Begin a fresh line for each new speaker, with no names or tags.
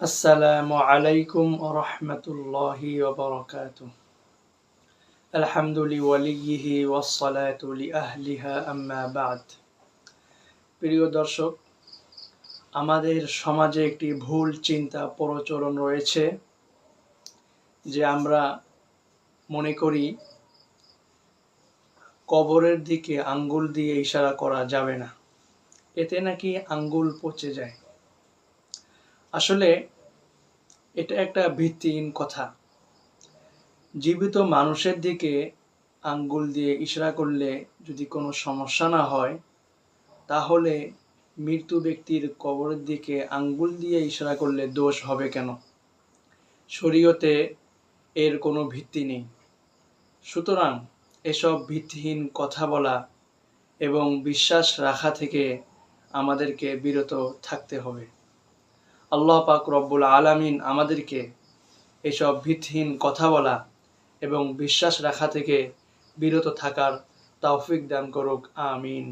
السلام عليكم ورحمة الله وبركاته الحمد لوليه والصلاة لأهلها أما بعد প্রিয় দর্শক আমাদের সমাজে একটি ভুল চিন্তা প্রচলন রয়েছে যে আমরা মনে করি কবরের দিকে আঙ্গুল দিয়ে ইশারা করা যাবে না এতে নাকি আঙ্গুল পচে যায় আসলে এটা একটা ভিত্তিহীন কথা। জীবিত মানুষের দিকে আঙ্গুল দিয়ে ইশারা করলে যদি কোনো সমস্যা না হয়, তাহলে মৃত্যু ব্যক্তির কবরের দিকে আঙ্গুল দিয়ে ইশারা করলে দোষ হবে কেন? শরীয়তে এর কোনো ভিত্তি নেই। সুতরাং এসব ভিত্তিহীন কথা বলা এবং বিশ্বাস রাখা থেকে আমাদেরকে বিরত থাকতে হবে। আল্লাহ পাক রব্বুল আলামিন আমাদেরকে এসব ভিত্তিহীন কথা বলা এবং বিশ্বাস রাখা থেকে বিরত থাকার তৌফিক দান করুক, আমিন।